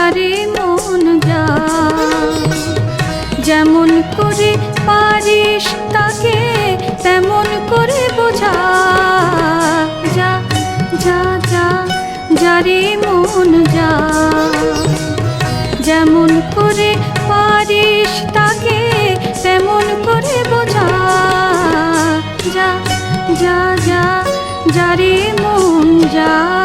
যা যা যা যা রে মন যা। যেমন করে পারিস তাকে, তেমন করে বোঝা। যা যা যা যা রে মন যা। যেমন করে পারিস তাকে, তেমন করে বোঝা। যা যা যা যা রে মন যা।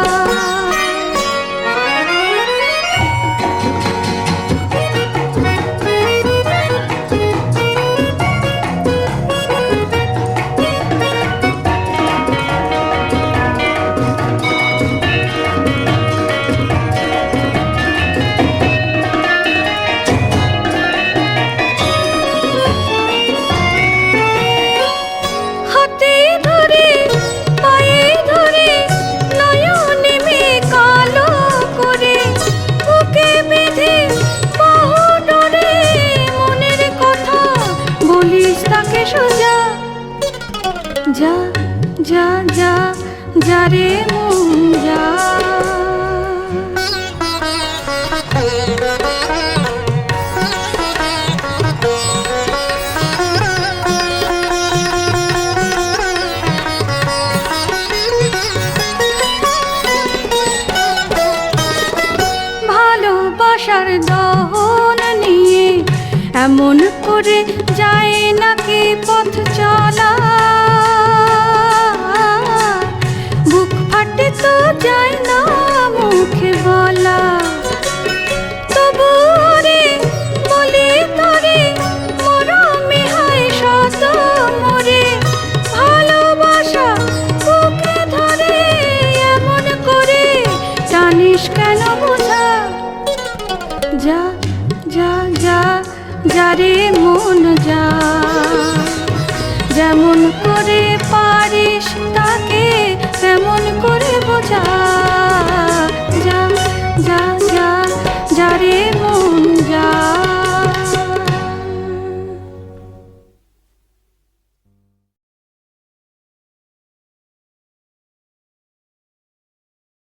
যা যা যা যা রে মন যা। ভালোবাসার দহন নিয়ে এমন করে যায় নাকি পথ চলা। যায় বলা। তবু রে যা যা যা যা মন যা। যেমন করে পারিস মন যায়।